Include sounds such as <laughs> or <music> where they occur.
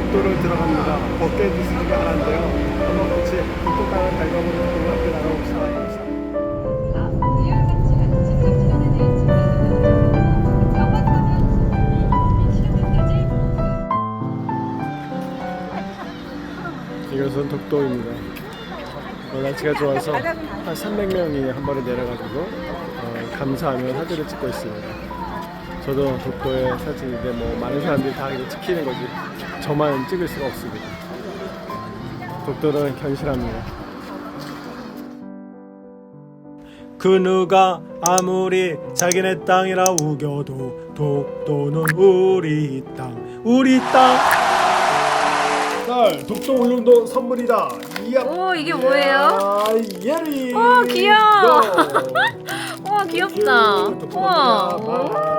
독도를 들어갑니다. 벗개 기술이 하나인데요. 한번 같이 땅을 밟아보는 함께 나가봅시다. 이것은 독도입니다. 어, 날씨가 좋아서 한 300명이 한 번에 내려가지고 어, 감사하며 사진을 찍고 있습니다. 저도 독도의 사진인데 뭐 많은 사람들이 다 이거 찍히는 거지 저만 찍을 수가 없습니다. 독도는 견실합니다. 그 누가 아무리 자기네 땅이라 우겨도 독도는 우리 땅, 우리 땅. 딸, 독도 울릉도 선물이다. 이야. 오, 이게 뭐예요? 예리. <laughs> 오, 귀여워. 고. 와 귀엽다. 우와. 갑니다.